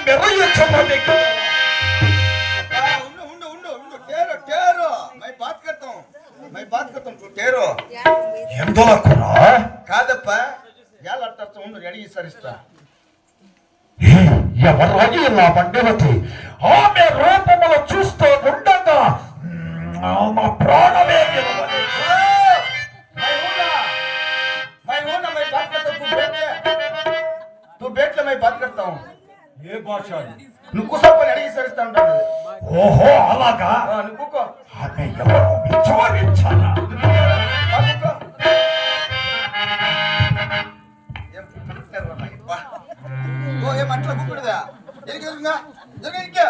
మెరుగు చెప్పబెట్టు ಎಂದಲಕ್ಕೂರ ಕಾದಪ್ಪ ಯಾಲ ಅರ್ಥ ಉಂಡು ಎಡಗಿ ಸರಿಸ್ತ ఎవరాగి ఇలా పండివతి ఆమె రూపములు చూస్తూ ఉండగా మా ప్రాణమే మై బాత్ కర్తా మై బాత్ కర్తా ఏ భాష నువ్వు కుసప్పని అడిగి సరిస్తా ఉంటాడు ఓహో అలాగా నువ్వు కుక్కో ఆమె ఎవరు విచారించాలా ఏమట్లా కుక్కుడుదా ఎరికి దొరుకుగా దొరుకు ఇంక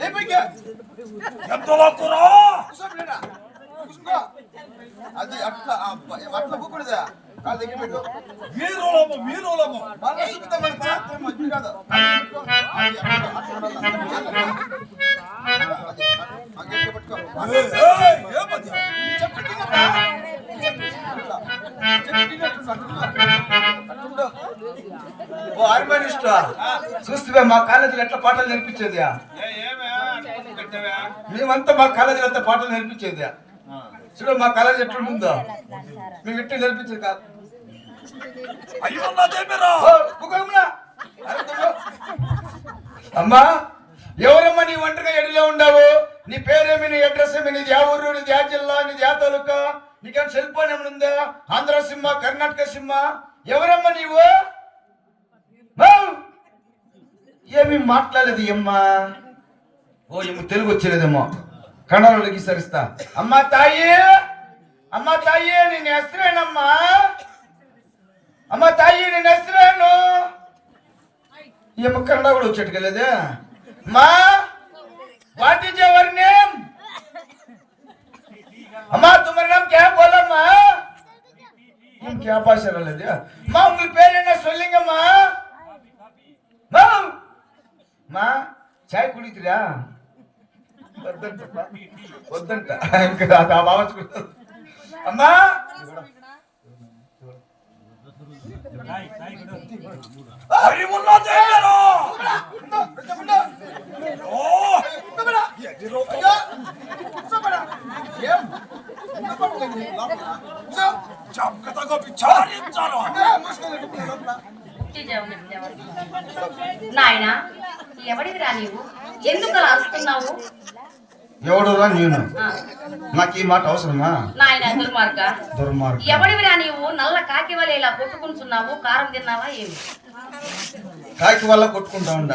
లేపంక ఎంతలో కూర కుసప్పలేడా కుసుకో అది అట్లా అట్లా కుక్కుడుదా కాదు చూస్తే మా కాలేజీలో ఎట్లా పాటలు నేర్పించేది మేమంతా మా కాలేజీలో అంతా పాటలు నేర్పించేది చూడు మా కాలేజీ ఎట్లుంటుందో? మేము ఎట్లా నేర్పించేది కాదు? అయ్యో అమ్మా ఎవరమ్మా నీ ఒంటరిగా ఎడిలో ఉండవు? నీ పేరేమి నీ అడ్రస్ ఏమి నీ యా ఊరు నీది ఆ జిల్లా నీది ఆ తాలూకా? నీకేం సెల్ ఫోన్ ఏమైనా ఉందా? ఆంధ్ర సింహ కర్ణాటక సింహ? ఎవరమ్మా నీవు? ఏమి మాట్లాడలేదు అమ్మా. ఓ ఏమి తెలుగు వచ్చలేదేమో. కణాలు సరిస్తా. అమ్మా తాయి! అమ్మా తాయి నేను ఎస్త్రేనమ్మా ಅಮ್ಮ ತಾಯಿ ನಿನ್ನ ಹೆಸರೇನು ಏಮ ಕನ್ನಡ ಕೂಡ ಉಚ್ಚಟ್ಕಲ್ಲದ ಮಾ ವಾಟ್ ಇಸ್ ಯುವರ್ ನೇಮ್ ಅಮ್ಮ ತುಮರ ನಾಮ್ ಕ್ಯಾ ಬೋಲಮ್ಮ ಏನ್ ಕ್ಯಾ ಭಾಷೆ ಅಲ್ಲದ ಮಾ ಉಂಗಳ ಪೇರ್ ಏನ ಸೊಲ್ಲಿಂಗಮ್ಮ ಮಾ ಮಾ ಚಾಯ್ ಕುಡಿತೀರಾ వద్దంట వద్దంట ఇంకా ఆ బావచ్చు అమ్మా నాయన ఎవడివిరా నీవు? ఎందుకు అలా అరుస్తున్నావు? ఎవడురా నేను? నాకు ఈ మాట అవసరమా? నాయన దుర్మార్గ. దుర్మార్గం. ఎవడివిరా నీవు? నల్ల కాకి వలె ఇలా కొట్టుకుంటున్నావు? కారం తిన్నావా ఏమి? కాకి వల్ల కొట్టుకుంటా ఉండ.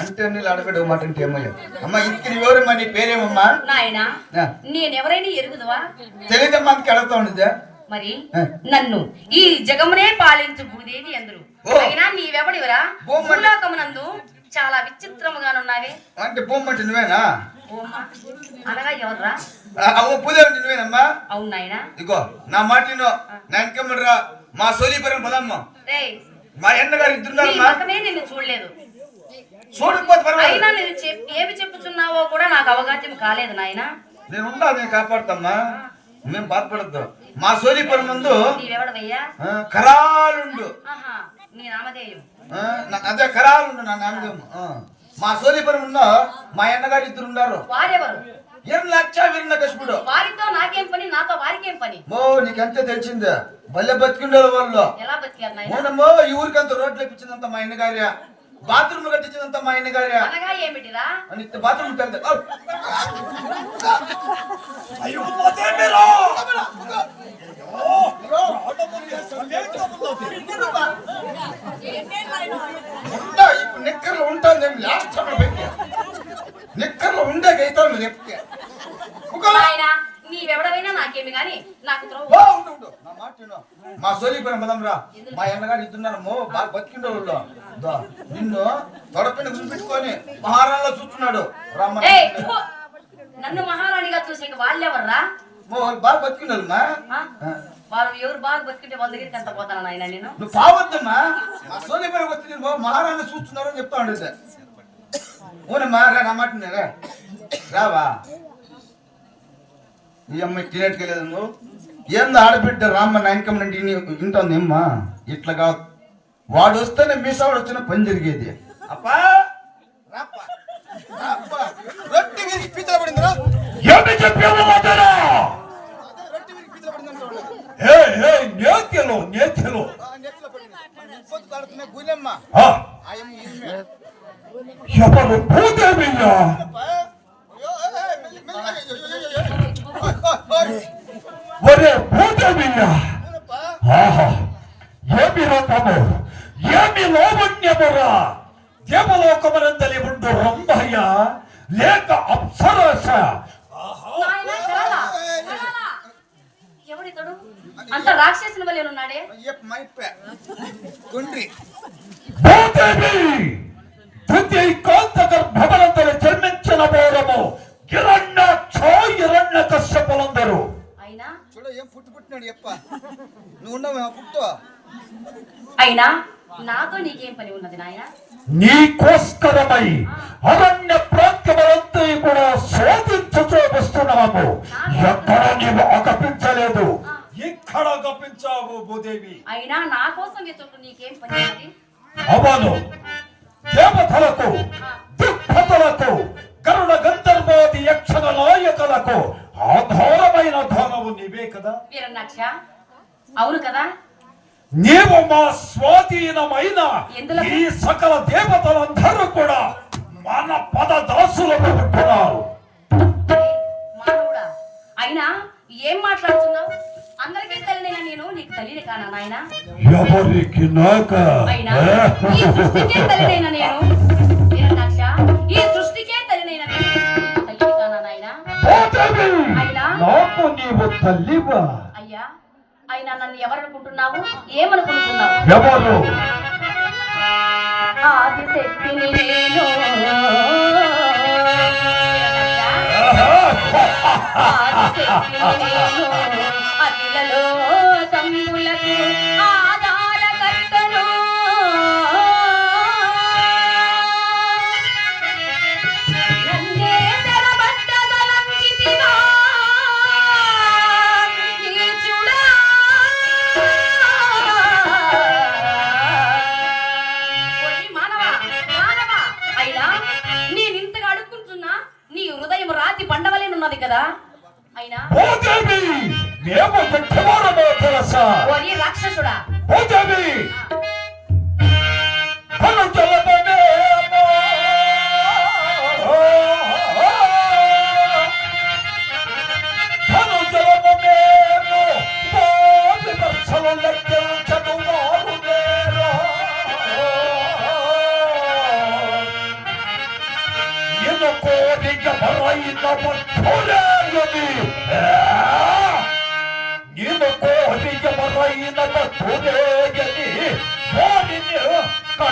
అంటే నీళ్ళు అడగడు మాట అంటే ఏమయ్యా? అమ్మ ఇంటికి ఎవరమ్మా నీ పేరేమమ్మా? నాయన నేనెవరైనా ఎరుగుదువా? తెలియదమ్మా అందుకే అడుగుతా ఉండేదా మరి. నన్ను ఈ జగమునే పాలించు భూదేవి అందరు. అయినా నీవెవడివరా? భూలోకమునందు చాలా విచిత్రముగానున్నావే. అంటే బొమ్మంటే నువ్వేనా? అంటే నువ్వేనమ్మా? అవును నాయనా. ఇగో నా మాట విను. నా వెనకమ్మరా మా సోలీపురం పదమ్మా మా అన్నగారు ఇద్దరున్నారమ్మా నిన్ను చూడలేదు. చూడకపోతే అయినా ఏమి చెప్పుచున్నావో కూడా నాకు అవగాహన కాలేదు నాయనా. నేను ఉండా నేను కాపాడుతామ్మా. మేము బాధపడద్దు. మా సోలీపురం ముందు కరాలుండు. నీ నామధేయం. అదే కరాలుండు నా ఆ. మా ఉందో మా అన్నగారు ఇద్దరు ఉన్నారు. వారెవరు? ఏం లక్ష వీరిన కృష్ణుడు వారితో నాకేం పని నాతో వారికేం పని? ఓ నీకంతే తెలిసిందే? భలే బతికిండే వాళ్ళు ఎలా బతికారు నాయనా? ఈ ఊరికంత రోడ్లు ఇప్పించిందంత మా అన్నగారి. బాత్రూమ్ కట్టించిందంత మా అన్నగారి అనగా ఏమిటిరా? అని బాత్రూమ్ తెలియదు అయ్యున్నదేమిరా ఇప్పుడు నిక్కర్లో ఉంటుంది లాస్ట్ నిక్కర్లో ఉండే గైతాను చెప్తే నాయనా నీవెవడవైనా నాకేమి గాని నాకు ఓ, విను. మా సోలీపురం పదం రా మా అన్నగారు ఇద్దరున్నారమ్మో బాగా బతికిండే వాళ్ళు దా, నిన్ను తొడపిన గురిపెట్టుకొని మహారాణలో చూస్తున్నాడు. రమ్మని. ఏయ్, ఫు! నన్ను మహారాణిగా చూసే వాళ్ళెవర్రా? వాళ్ళు బాగా బతికిండారు మా ఆ? వాళ్ళు ఎవరు బాగా బతికితే వాళ్ళ దగ్గరికి ఎంత పోతాను నాయన నేను? నువ్వు పావద్దమ్మా. మా సోలీపురం వచ్చి నేను మహారాణి చూస్తున్నారు అని చెప్తా ఉండేది ఊనమ్మా రా నా మాట రావా. ఈ అమ్మాయి తినేట్టుకెళ్ళేది నువ్వు ఏంది ఆడబిడ్డ రామ్మ నాయకం నుండి ఇంటుంది అమ్మా ఇట్లా కాదు. వాడు వస్తేనే మీసావాడు వచ్చిన పని జరిగేది. అప్పా! ఏమి చెప్పావు నేతలు నేతలు. పడింది. ఒరే అవునప్ప. ఆహా ఏమి రూపము ఏమి లావణ్యమురా దేవలోకమనందలి ఉండు రంభయ్య లేక అప్సరస. ఎవడితడు అంత రాక్షసుని వలె ఉన్నాడే? గర్భమనందలి పుట్టు పుట్టినాడు చెప్ప. నువ్వు ఉన్నావు పుట్టు? అయినా నాతో నీకేం పని ఉన్నది నాయనా? నీకోస్కరమై అరణ్య ప్రాంతములంతా కూడా శోధించుతూ వస్తున్నాము ఎక్కడ నీవు అగపించలేదు ఇక్కడ అగపించావు భూదేవి? అయినా నా కోసం ఎత్తుడు నీకేం పని ఉన్నది? అవను. నీవు మా స్వాధీనమైన? ఈ సకల దేవతలందరూ కూడా మన పద దాసులకు ఉంటున్నారు అయినా ఏం మాట్లాడుతున్నావు? అందరికీ తల్లినైనా నేను నీకు తల్లిని కానా నాయనా? ఎవరికి నాక? అయినా ఈ సృష్టికే తల్లినైనా నేను? ఈ సృష్టికే తల్లినైనా నేను? తల్లిని కానా నాయనా? అయినా? నాకు నీవు తల్లివా? అయినా నన్ను ఎవరనుకుంటున్నావు? ఏమనుకుంటున్నావు? ఎవరు? ఆదిశక్తిని నేను. ఆదిశక్తిని నేను. అఖిలలో సంబులకు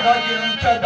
ಕಡಗಿಂಚದ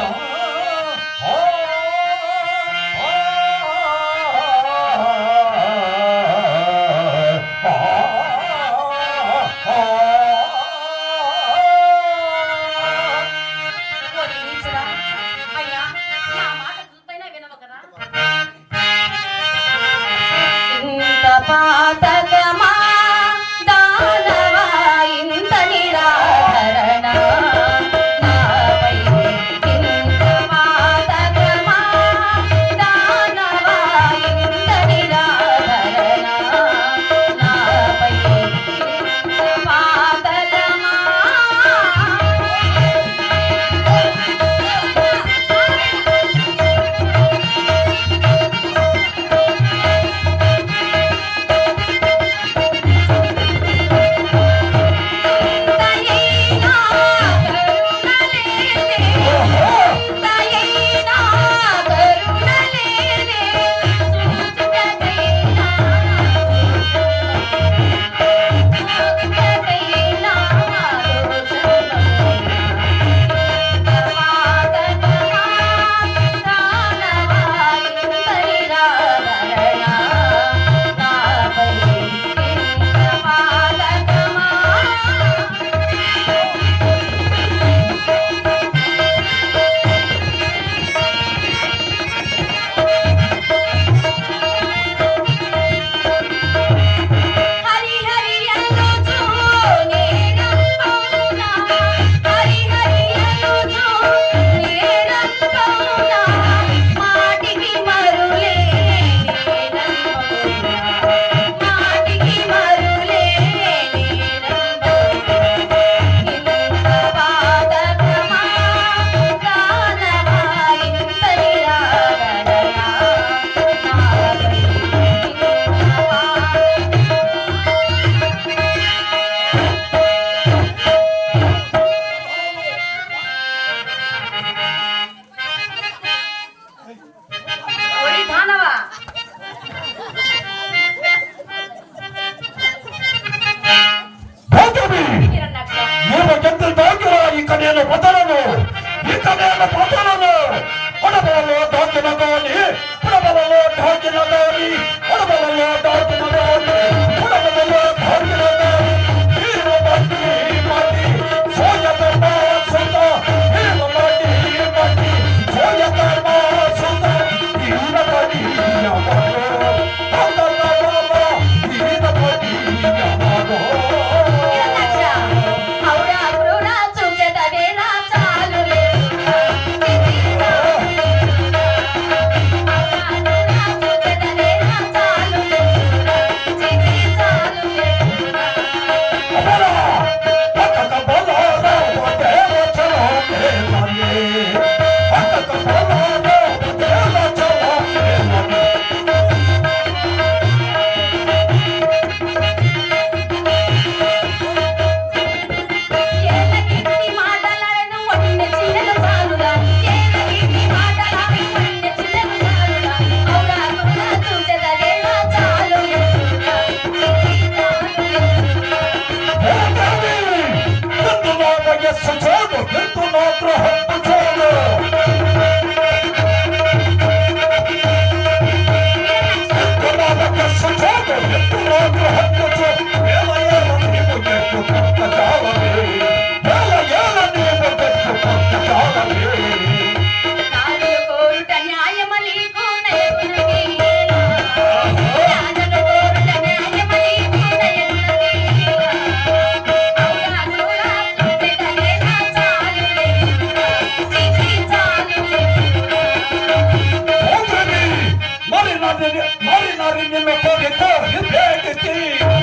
Not in it pocket, you better